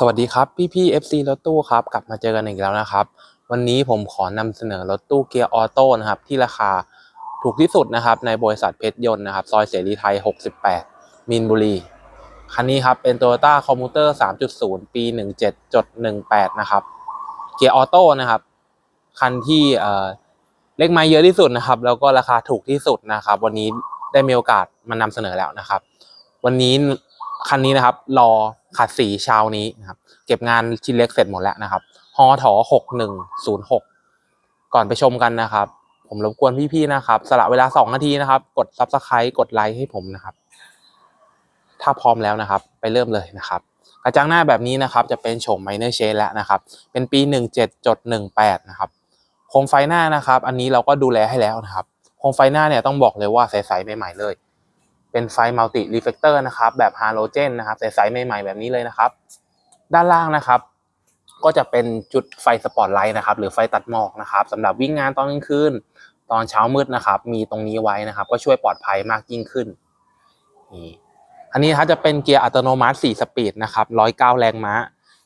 สวัสดีครับ พี่พี่ FC รถตู้ครับ กลับมาเจอกันอีกแล้วนะครับ วันนี้ผมขอนำเสนอรถตู้เกียร์ออโต้นะครับที่ราคาถูกที่สุดนะครับในบริษัทเพชรยนต์นะครับ ซอยเสรีไทย 68 มีนบุรี คันนี้ครับเป็น Toyota Commuter 3.0 ปี 17.18 นะครับ เกียร์ออโต้นะครับ คันที่เออเลขไม้เยอะที่สุดนะครับ แล้วก็ราคาถูกที่สุดนะครับ วันนี้ได้มีโอกาสมานำเสนอแล้วนะครับ วันนี้ คันนี้นะครับ รอขัดสีเช้านี้นะครับ เก็บงานชิ้นเล็กเสร็จหมดแล้วนะครับฮอถอหกหนึ่งศูนย์หกก่อนไปชมกันนะครับ ผมรบกวนพี่ๆนะครับ สละเวลาสองนาทีนะครับ กด subscribe กดไลค์ให้ผมนะครับ ถ้าพร้อมแล้วนะครับ ไปเริ่มเลยนะครับ กระจังหน้าแบบนี้นะครับ จะเป็นโฉมไมเนอร์เชนแล้วนะครับ เป็นปี 17.18 นะครับโคมไฟหน้านะครับ อันนี้เราก็ดูแลให้แล้วนะครับโคมไฟหน้าเนี่ยต้องบอกเลยว่าใสๆใหม่ๆเลย เป็นไฟมัลติรีเฟกเตอร์นะครับแบบฮาโลเจนนะครับใสๆใหม่ๆแบบนี้เลยนะครับ ด้านล่างนะครับ ก็จะเป็นจุดไฟสปอตไลท์นะครับ หรือไฟตัดหมอกนะครับสำหรับวิ่งงานตอนกลางคืนตอนเช้ามืดนะครับ มีตรงนี้ไว้นะครับ ก็ช่วยปลอดภัยมากยิ่งขึ้นนี่อันนี้ครับจะเป็นเกียร์อัตโนมัติ 4 สปีดนะครับ109 แรงม้า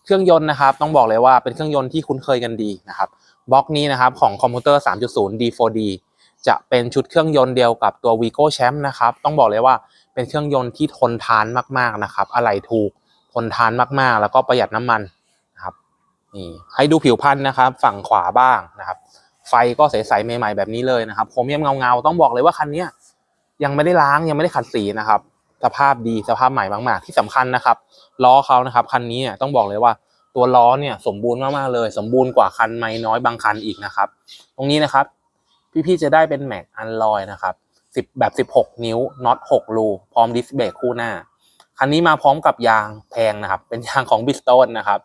เครื่องยนต์นะครับ ต้องบอกเลยว่าเป็นเครื่องยนต์ที่คุ้นเคยกันดีนะครับบล็อกนี้นะครับของคอมพิวเตอร์ 3.0 D4D จะเป็นชุดเครื่องยนต์เดียวกับตัว Vigo Champ นะครับต้องบอกเลยว่าเป็นเครื่องยนต์ที่ทนทานมากๆนะครับ อะไหล่ถูกทนทานมากๆ แล้วก็ประหยัดน้ำมันนะครับนี่ให้ดูผิวพันธุ์นะครับ ฝั่งขวาบ้างนะครับ ไฟก็ใสๆใหม่ๆแบบนี้เลยนะครับโครเมียมเงาๆต้องบอกเลยว่าคันนี้ยังไม่ได้ล้างยังไม่ได้ขัดสีนะครับ สภาพดีสภาพใหม่มากๆ ที่สำคัญนะครับล้อเขานะครับคันนี้เนี่ยต้องบอกเลยว่าตัวล้อเนี่ยสมบูรณ์มากๆเลย สมบูรณ์กว่าคันไม่น้อยบางคันอีกนะครับ ตรงนี้นะครับ พี่ๆจะได้เป็นแม็กอันลอยนะครับ10แบบ 16 นิ้วน็อต6รูพร้อมดิสเบรกคู่หน้า คันนี้มาพร้อมกับยางแพงนะครับ เป็นยางของบิสโตนนะครับ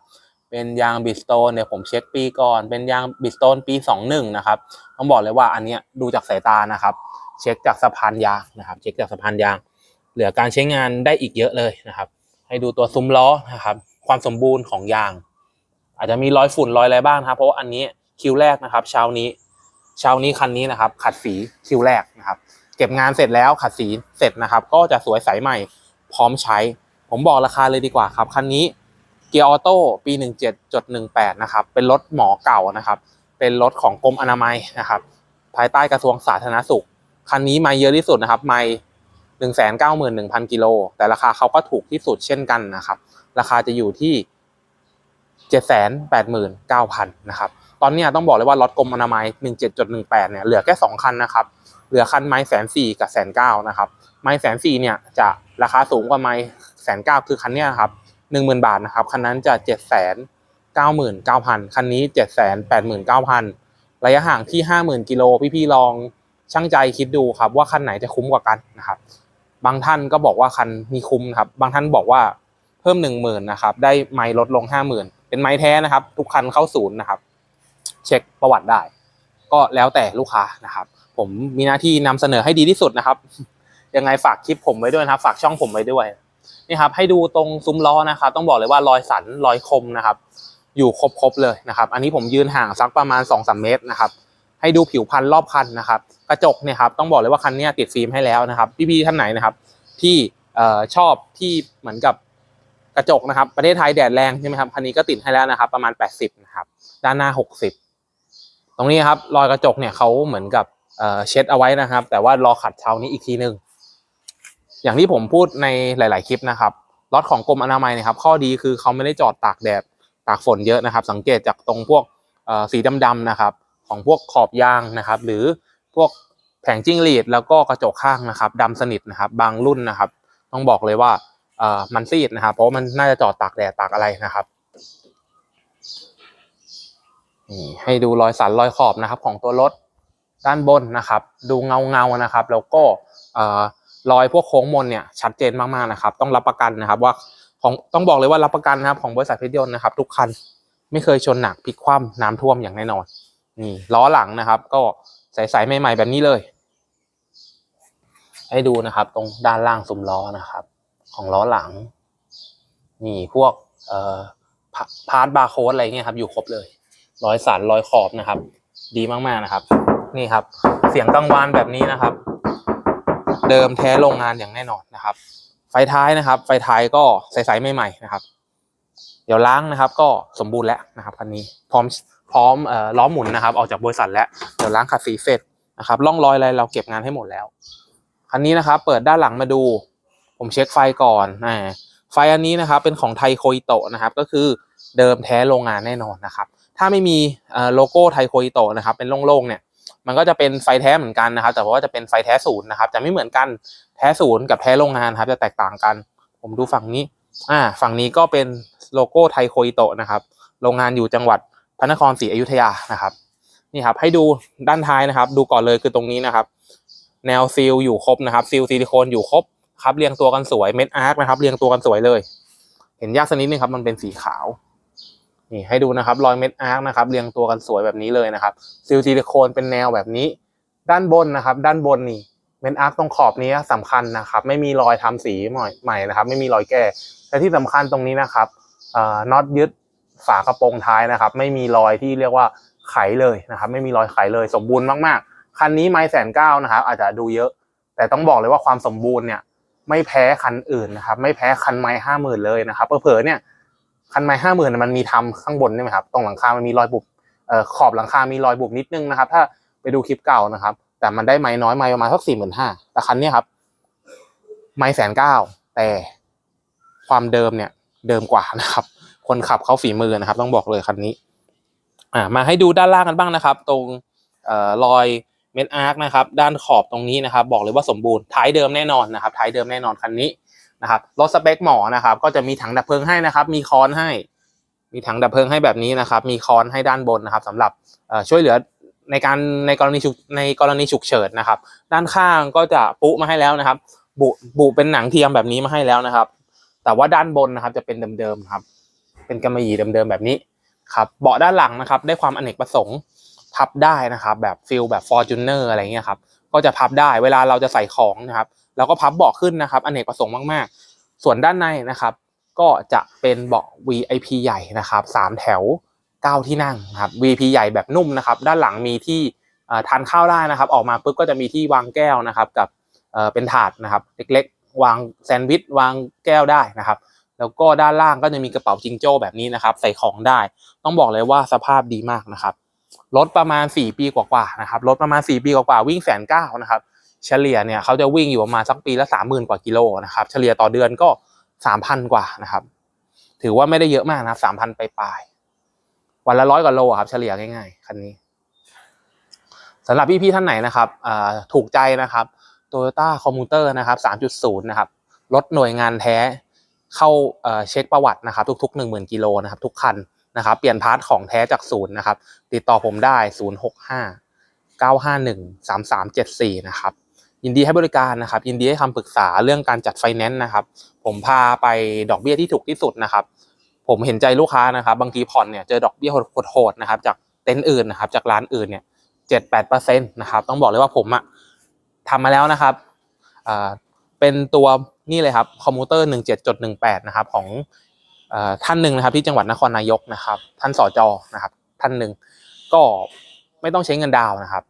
เป็นยางบิสโตนเนี่ยผมเช็คปีก่อน เป็นยางบิสโตนปี 21 นะครับ ต้องบอกเลยว่าอันเนี้ยดูจากสายตานะครับ เช็คจากสะพานยางนะครับ เช็คจากสะพานยาง เหลือการใช้งานได้อีกเยอะเลยนะครับ ให้ดูตัวซุ้มล้อนะครับ ความสมบูรณ์ของยาง อาจจะมีรอยฝุ่นรอยอะไรบ้างครับ เพราะว่าอันนี้คิวแรกนะครับ เช้านี้ เช้านี้คันนี้นะครับ ขัดสีคิวแรกนะครับ เก็บงานเสร็จแล้วขัดสีเสร็จนะครับ ก็จะสวยใสใหม่พร้อมใช้ ผมบอกราคาเลยดีกว่าครับคันนี้เกียร์ออโต้ปี 17.18 นะครับ เป็นรถหมอเก่านะครับ เป็นรถของกรมอนามัยนะครับ ภายใต้กระทรวงสาธารณสุข คันนี้ไม่เยอะที่สุดนะครับ ไม่หนึ่งแสนเก้าหมื่นหนึ่งพันกิโล แต่ราคาเขาก็ถูกที่สุดเช่นกันนะครับ ราคาจะอยู่ที่เจ็ดแสนแปดหมื่นเก้าพันนะครับ ตอนนี้ต้องบอกเลยว่ารถกรมอนามัย 17.18 เนี่ยเหลือแค่ 2 คันนะครับ เหลือคันไม้แสนสี่กับแสนเก้านะครับ ไม้แสนสี่เนี่ยจะราคาสูงกว่าไม้แสนเก้าคือคันเนี้ยครับหนึ่งหมื่นบาทนะครับ คันนั้นจะเจ็ดแสนเก้าหมื่นเก้าพันคันนี้เจ็ดแสนแปดหมื่นเก้าพันระยะห่างที่ห้าหมื่นกิโลพี่ๆลองช่างใจคิดดูครับว่าคันไหนจะคุ้มกว่ากันนะครับ บางท่านก็บอกว่าคันมีคุ้มครับ บางท่านบอกว่าเพิ่มหนึ่งหมื่นนะครับ ได้ไม้ลดลงห้าหมื่นเป็นไม้แท้นะครับ ทุกคันเข้าศูนย์นะครับ เช็คประวัติได้ ก็แล้วแต่ลูกค้านะครับ ผมมีหน้าที่นำเสนอให้ดีที่สุดนะครับ ยังไงฝากคลิปผมไว้ด้วยนะครับ ฝากช่องผมไว้ด้วยนี่ครับให้ดูตรงซุ้มล้อนะครับ ต้องบอกเลยว่ารอยสันรอยคมนะครับ อยู่ครบๆเลยนะครับ อันนี้ผมยืนห่างสักประมาณ2อสเมตรนะครับ ให้ดูผิวพันรอบคันนะครับ กระจกเนี่ยครับต้องบอกเลยว่าคันนี้ติดฟิล์มให้แล้วนะครับพี่ๆท่านไหนนะครับ ที่ชอบที่เหมือนกับกระจกนะครับ ประเทศไทยแดดแรงใช่ไหมครับคันนี้ก็ติดให้แล้วนะครับ ประมาณ 80นะครับด้านหน้า 60 ตรงนี้ครับรอยกระจกเนี่ยเขาเหมือนกับเช็ดเอาไว้นะครับ แต่ว่ารอขัดเช้านี้อีกทีหนึ่งอย่างที่ผมพูดในหลาย ๆ คลิปนะครับรถของกรมอนามัยเนี่ยครับ ข้อดีคือเขาไม่ได้จอดตากแดดตากฝนเยอะนะครับ สังเกตจากตรงพวกสีดำๆนะครับ ของพวกขอบยางนะครับ หรือพวกแผงจิ้งหรีดแล้วก็กระจกข้างนะครับดำสนิทนะครับ บางรุ่นนะครับ ต้องบอกเลยว่ามันซีดนะครับ เพราะมันน่าจะจอดตากแดดตากอะไรนะครับ นี่ให้ดูรอยสันรอยขอบนะครับของตัวรถด้านบนนะครับ ดูเงาเงานะครับ แล้วก็เอ่อรอยพวกโค้งมนเนี่ยชัดเจนมากๆนะครับ ต้องรับประกันนะครับว่าของต้องบอกเลยว่ารับประกันนะครับของบริษัทเพชรยนต์นะครับ ทุกคันไม่เคยชนหนักพลิกคว่ำน้ำท่วมอย่างแน่นอนนี่ล้อหลังนะครับ ก็ใสๆใหม่ๆแบบนี้เลย ให้ดูนะครับ ตรงด้านล่างซุ้มล้อนะครับ ของล้อหลังนี่พวกพาร์ทบาร์โค้ดอะไรเงี้ยครับอยู่ครบเลย รอยสันรอยขอบนะครับ ดีมากๆนะครับ นี่ครับ เสียงกังวานแบบนี้นะครับ เดิมแท้โรงงานอย่างแน่นอนนะครับ ไฟท้ายนะครับ ไฟท้ายก็ใสๆใหม่ๆนะครับ เดี๋ยวล้างนะครับ ก็สมบูรณ์แล้วนะครับคันนี้พร้อมพร้อมอล้อหมุนนะครับ ออกจากบริษัทแล้วเดี๋ยวล้างขัดสีเสร็จนะครับร่องรอยอะไรเราเก็บงานให้หมดแล้วคันนี้นะครับ เปิดด้านหลังมาดู ผมเช็คไฟก่อนไฟอันนี้นะครับ เป็นของไทยโคอิโตะนะครับ ก็คือเดิมแท้โรงงานแน่นอนนะครับ ถ้าไม่มีโลโก้ไทโคอิโตะนะครับเป็นโล่งๆเนี่ยมันก็จะเป็นไฟแท้เหมือนกันนะครับ แต่ว่าจะเป็นไฟแท้ศูนย์นะครับ จะไม่เหมือนกันแท้ศูนย์กับแท้โรงงานครับ จะแตกต่างกัน ผมดูฝั่งนี้อ่าฝั่งนี้ก็เป็นโลโก้ไทโคอิโตะนะครับ โรงงานอยู่จังหวัดพระนครศรีอยุธยานะครับนี่ครับให้ดูด้านท้ายนะครับ ดูก่อนเลยคือตรงนี้นะครับ แนวซีลอยู่ครบนะครับซีลซิลิโคนอยู่ครบครับเรียงตัวกันสวยเม็ดอาร์คนะครับ เรียงตัวกันสวยเลย เห็นยากสักนิดนึงครับ มันเป็นสีขาว นี่ให้ดูนะครับรอยเม็ดอาร์คนะครับเรียงตัวกันสวยแบบนี้เลยนะครับซิลซิลิโคนเป็นแนวแบบนี้ ด้านบนนะครับ ด้านบนนี่เม็ดอาร์คตรงขอบนี้สำคัญนะครับ ไม่มีรอยทำสีใหม่นะครับ ไม่มีรอยแก้แต่ที่สำคัญตรงนี้นะครับน็อตยึดฝากระโปรงท้ายนะครับ ไม่มีรอยที่เรียกว่าไขเลยนะครับ ไม่มีรอยไขเลยสมบูรณ์มากๆคันนี้ไม่แสนเก้านะครับ อาจจะดูเยอะ แต่ต้องบอกเลยว่าความสมบูรณ์เนี่ยไม่แพ้คันอื่นนะครับ ไม่แพ้คันไม้ห้าหมื่นเลยนะครับเผลอเนี่ย คันไม้ห้าหมื่นมันมีทำข้างบนใช่ไหมครับตรงหลังคา มันมีรอยบุบขอบหลังคา มีรอยบุบนิดนึงนะครับ ถ้าไปดูคลิปเก่านะครับ แต่มันได้ไม้น้อยไม้ประมาณสักสี่หมื่นห้าแต่คันนี้ครับ ไม้แสนเก้าแต่ความเดิมเนี่ยเดิมกว่านะครับ คนขับเขาฝีมือนะครับ ต้องบอกเลยคันนี้ อ่ามาให้ดูด้านล่างกันบ้างนะครับ ตรงเอ่อรอยเม็ดอาร์คนะครับ ด้านขอบตรงนี้นะครับ บอกเลยว่าสมบูรณ์ท้ายเดิมแน่นอนนะครับ ท้ายเดิมแน่นอนคันนี้ นะครับรถสเปคหมอนะครับ ก็จะมีถังดับเพลิงให้นะครับ มีค้อนให้ มีถังดับเพลิงให้แบบนี้นะครับ มีค้อนให้ด้านบนนะครับสำหรับช่วยเหลือในการในกรณีฉุกในกรณีฉุกเฉินนะครับ ด้านข้างก็จะปุมาให้แล้วนะครับ บุบุเป็นหนังเทียมแบบนี้มาให้แล้วนะครับ แต่ว่าด้านบนนะครับจะเป็นเดิมๆครับ เป็นกำมะหยี่เดิมๆแบบนี้ครับเบาะด้านหลังนะครับ ได้ความอเนกประสงค์พับได้นะครับ แบบฟิลแบบ f o r t u n e r อะไรเงี้ยครับ ก็จะพับได้เวลาเราจะใส่ของนะครับเราก็พับเบาะขึ้นนะครับอเนกประสงค์มากๆ ส่วนด้านในนะครับ ก็จะเป็นเบาะ VIP ใหญ่นะครับสามแถวเก้าที่นั่งครับ VIP ใหญ่แบบนุ่มนะครับ ด้านหลังมีที่ทานข้าวได้นะครับ ออกมาปุ๊บก็จะมีที่วางแก้วนะครับกับเป็นถาดนะครับ เล็กๆ วางแซนด์วิชวางแก้วได้นะครับ แล้วก็ด้านล่างก็จะมีกระเป๋าจิงโจ้แบบนี้นะครับ ใส่ของได้ ต้องบอกเลยว่าสภาพดีมากนะครับ รถประมาณ 4 ปีกว่าๆนะครับรถประมาณ 4 ปีกว่าๆวิ่งแสนเก้านะครับเฉลี่ยเนี่ยเขาจะวิ่งอยู่ประมาณสักปีละสามหมื่นกว่ากิโลนะครับเฉลี่ยต่อเดือนก็สามพันกว่านะครับ ถือว่าไม่ได้เยอะมากนะครับสามพันไปปลายๆวันละร้อยกว่าโลครับเฉลี่ยง่ายๆคันนี้สำหรับพี่ๆท่านไหนนะครับถูกใจนะครับ Toyota Commuter นะครับ3.0 นะครับรถหน่วยงานแท้เข้าเอ่อเช็คประวัตินะครับ ทุกๆ 10,000กิโลนะครับ ทุกคัน นะครับ เปลี่ยนพาร์ทของแท้จากศูนย์นะครับ ติดต่อผมได้ 065 951 3374 นะครับ ยินดีให้บริการนะครับ ยินดีให้คำปรึกษาเรื่องการจัดไฟแนนซ์นะครับ ผมพาไปดอกเบี้ยที่ถูกที่สุดนะครับ ผมเห็นใจลูกค้านะครับ บางทีผ่อนเนี่ยเจอดอกเบี้ยโหดๆนะครับ จากเต็นท์อื่นนะครับ จากร้านอื่นเนี่ยเจ็ดแปดเปอร์เซ็นต์นะครับ ต้องบอกเลยว่าผมอะทำมาแล้วนะครับอ่าเป็นตัวนี่เลยครับคอมพิวเตอร์หนึ่งเจ็ดจดหนึ่งแปดนะครับของ ท่านหนึ่งนะครับที่จังหวัดนครนายกนะครับ ท่านสจนะครับ ท่านหนึ่งก็ไม่ต้องใช้เงินดาวนะครับ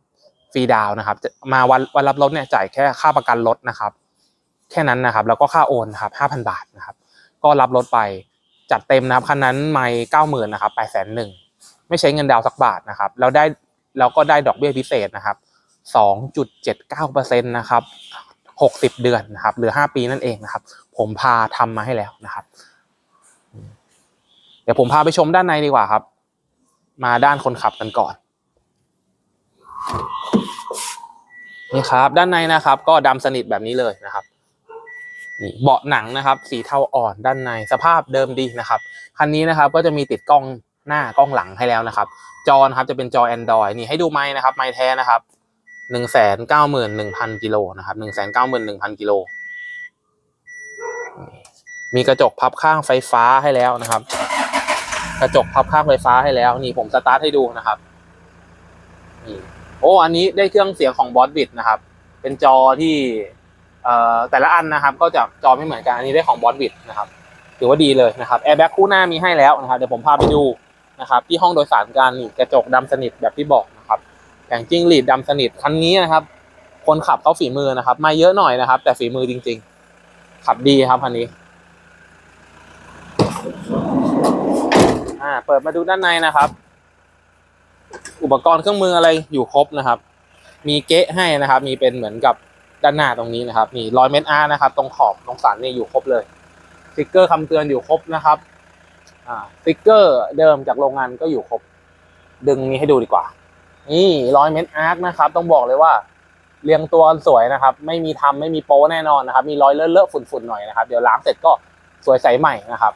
ฟรีดาวนะครับ มาวันวันรับรถเนี่ยจ่ายแค่ค่าประกันรถนะครับ แค่นั้นนะครับ แล้วก็ค่าโอนนะครับห้าพันบาทนะครับ ก็รับรถไปจัดเต็มนะครับคันนั้นไม่เก้าหมื่นนะครับแปดแสนหนึ่งไม่ใช้เงินดาวสักบาทนะครับแล้วได้แล้วก็ได้ดอกเบี้ยพิเศษนะครับสองจุดเจ็ดเก้าเปอร์เซ็นต์นะครับหกสิบเดือนนะครับหรือห้าปีนั่นเองนะครับ ผมพาทำมาให้แล้วนะครับ ดี๋ยวผมพาไปชมด้านในดีกว่าครับ มาด้านคนขับกันก่อน นี่ครับ ด้านในนะครับ ก็ดำสนิทแบบนี้เลยนะครับนี่เบาะหนังนะครับ สีเทาอ่อนด้านในสภาพเดิมดีนะครับคันนี้นะครับก็จะมีติดกล้องหน้ากล้องหลังให้แล้วนะครับ จอนะครับจะเป็นจอ Android นี่ให้ดูไม้นะครับ ไม้แท้นะครับหนึ่งแสนเก้าหมื่นหนึ่งพันกิโลนะครับหนึ่งแสนเก้าหมื่นหนึ่งพันกิโลมีกระจกพับข้างไฟฟ้าให้แล้วนะครับ กระจกพับข้างไฟฟ้าให้แล้วนี่ผมสตาร์ทให้ดูนะครับนี่โอ้อันนี้ได้เครื่องเสียงของบอสบิดนะครับ เป็นจอที่เอ่อแต่ละอันนะครับ ก็จะจอไม่เหมือนกันอันนี้ได้ของบอสบิดนะครับถือว่าดีเลยนะครับแอร์แบ็กคู่หน้ามีให้แล้วนะครับเดี๋ยวผมพาไปดูนะครับ ที่ห้องโดยสารการนี่กระจกดำสนิทแบบที่บอกนะครับแผงจิ้งหรีดดำสนิทคันนี้นะครับ คนขับเขาฝีมือนะครับม่เยอะหน่อยนะครับ แต่ฝีมือจริง ๆ ขับดีครับคันนี้ อ่า เปิดมาดูด้านในนะครับ อุปกรณ์เครื่องมืออะไรอยู่ครบนะครับ มีเก๊ะให้นะครับ มีเป็นเหมือนกับด้านหน้าตรงนี้นะครับ มีรอยเม็ดอาร์นะครับ ตรงขอบตรงสันนี่อยู่ครบเลยสติ๊กเกอร์คำเตือนอยู่ครบนะครับอ่าสติ๊กเกอร์เดิมจากโรงงานก็อยู่ครบ ดึงนี้ให้ดูดีกว่า นี่รอยเม็ดอาร์นะครับ ต้องบอกเลยว่าเรียงตัวสวยนะครับ ไม่มีทำไม่มีโป้แน่นอนนะครับ มีรอยเลอะๆฝุ่นๆหน่อยนะครับ เดี๋ยวล้างเสร็จก็สวยใสใหม่นะครับ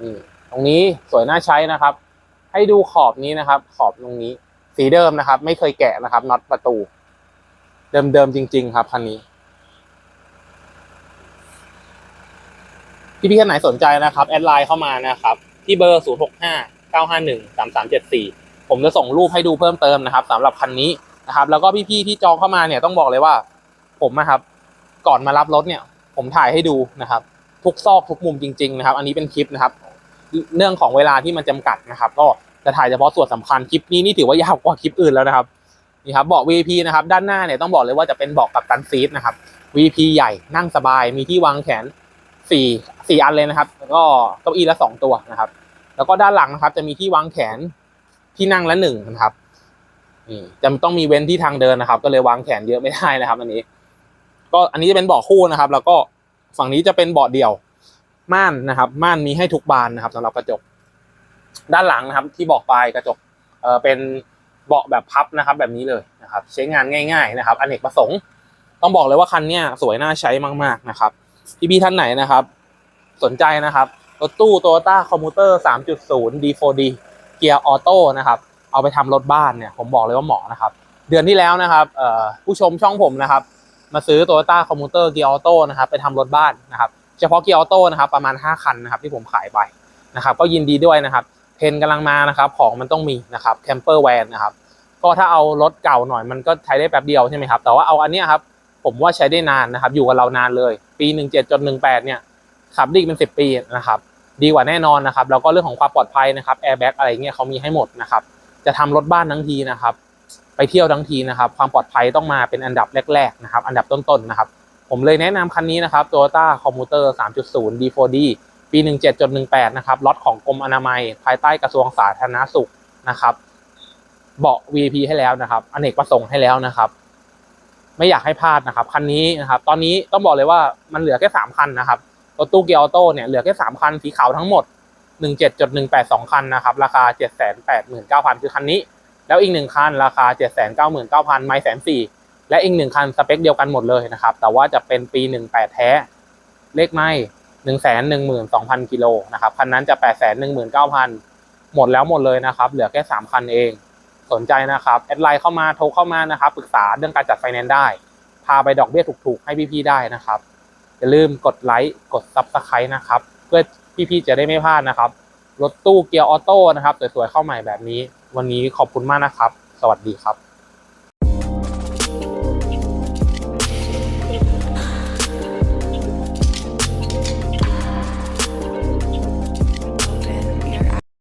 นี่ รงนี้สวยน่าใช้นะครับ ให้ดูขอบนี้นะครับ ขอบตรงนี้ สีเดิมนะครับ ไม่เคยแกะนะครับน็อตประตู เดิมๆจริง ๆ ครับคันนี้ที่พี่ท่านไหนสนใจนะครับแอดไลน์เข้ามานะครับ ที่เบอร์ 0 6 5 9 5 1 3 3 7 4 ผมจะส่งรูปให้ดูเพิ่มเติมนะครับสำหรับคันนี้นะครับ แล้วก็พี่ๆที่จองเข้ามาเนี่ยต้องบอกเลยว่า ผมนะครับ ก่อนมารับรถเนี่ย ผมถ่ายให้ดูนะครับ ทุกซอกทุกมุมจริง ๆ นะครับ อันนี้เป็นคลิปนะครับ เรื่องของเวลาที่มันจำกัดนะครับ ก็จะถ่ายเฉพาะส่วนสำคัญคลิปนี้นี่ถือว่ายาวกว่าคลิปอื่นแล้วนะครับนี่ครับเบาะ VP นะครับด้านหน้าเนี่ยต้องบอกเลยว่าจะเป็นเบาะกับตันซีทนะครับ VP ใหญ่นั่งสบายมีที่วางแขนสี่สี่อันเลยนะครับ แล้วก็เก้าอี้ละสองตัวนะครับ แล้วก็ด้านหลังนะครับ จะมีที่วางแขนที่นั่งละหนึ่งนะครับนี่จะต้องมีเว้นที่ทางเดินนะครับ ก็เลยวางแขนเยอะไม่ได้นะครับ อันนี้ ก็อันนี้จะเป็นเบาะคู่นะครับ แล้วก็ฝั่งนี้จะเป็นเบาะเดี่ยว ม่านนะครับ ม่านมีให้ทุกบานนะครับสำหรับกระจก ด้านหลังนะครับ ที่บอกไปกระจกเออเป็นเบาะแบบพับนะครับ แบบนี้เลยนะครับ ใช้งานง่าย ๆ นะครับอเนกประสงค์ ต้องบอกเลยว่าคันเนี้ยสวยน่าใช้มากๆนะครับพี่ๆท่านไหนนะครับ สนใจนะครับรถตู้ Toyota Commuter 3.0 D4D เกียร์ออโต้นะครับ เอาไปทำรถบ้านเนี่ยผมบอกเลยว่าเหมาะนะครับ เดือนที่แล้วนะครับผู้ชมช่องผมนะครับ มาซื้อ Toyota Commuter เกียร์ออโต้นะครับ ไปทำรถบ้านนะครับ เฉพาะเกียร์ออโต้นะครับประมาณ 5 คันนะครับที่ผมขายไปนะครับก็ยินดีด้วยนะครับเทรนกำลังมานะครับของมันต้องมีนะครับแคมเปอร์แวนนะครับก็ถ้าเอารถเก่าหน่อยมันก็ใช้ได้แป๊บเดียวใช่ไหมครับแต่ว่าเอาอันนี้ครับผมว่าใช้ได้นานนะครับอยู่กับเรานานเลย ปีหนึ่งเจ็ดจนหนึ่งแปดเนี่ยขับได้อีกเป็นสิบปีนะครับดีกว่าแน่นอนนะครับแล้วก็เรื่องของความปลอดภัยนะครับแอร์แบ็กอะไรเงี้ยเขามีให้หมดนะครับจะทำรถบ้านทั้งทีนะครับไปเที่ยวทั้งทีนะครับ ความปลอดภัยต้องมาเป็นอันดับแรกๆนะครับ อันดับต้นๆนะครับ ผมเลยแนะนำคันนี้นะครับ Toyota Commuter 3.0 D4D ปี 17จน18 นะครับล็อตของกรมอนามัย ภายใต้กระทรวงสาธารณสุขนะครับเบาะ VIP ให้แล้วนะครับอเนกประสงค์ให้แล้วนะครับ ไม่อยากให้พลาดนะครับคันนี้นะครับ ตอนนี้ต้องบอกเลยว่ามันเหลือแค่สามคันนะครับรถตู้เกียร์ออโต้เนี่ยเหลือแค่สามคันสีขาวทั้งหมดหนึ่งเจ็ดจุดหนึ่งแปดสองคันนะครับราคาเจ็ดแสนแปดหมื่นเก้าพันคือคันนี้ แล้วอีกหนึ่งคันราคาเจ็ดแสนเก้าหมื่นเก้าพันไม่แสนสี่ และอีกหนึ่งคันสเปคเดียวกันหมดเลยนะครับ แต่ว่าจะเป็นปีหนึ่งแปดแท้ เลขไม่หนึ่งแสนหนึ่งหมื่นสองพันกิโลนะครับ คันนั้นจะแปดแสนหนึ่งหมื่นเก้าพันหมดแล้วหมดเลยนะครับ เหลือแค่สามคันเอง สนใจนะครับ แอดไลน์เข้ามาโทรเข้ามานะครับ ปรึกษาเรื่องการจัดไฟแนนซ์ได้ พาไปดอกเบี้ยถูกๆ ให้พี่ๆได้นะครับ อย่าลืมกดไลค์กดซับสไครต์นะครับ เพื่อพี่ๆจะได้ไม่พลาดนะครับ รถตู้เกียร์ออโต้นะครับสวยๆเข้าใหม่แบบนี้ วันนี้ขอบคุณมากนะครับ สวัสดีครับ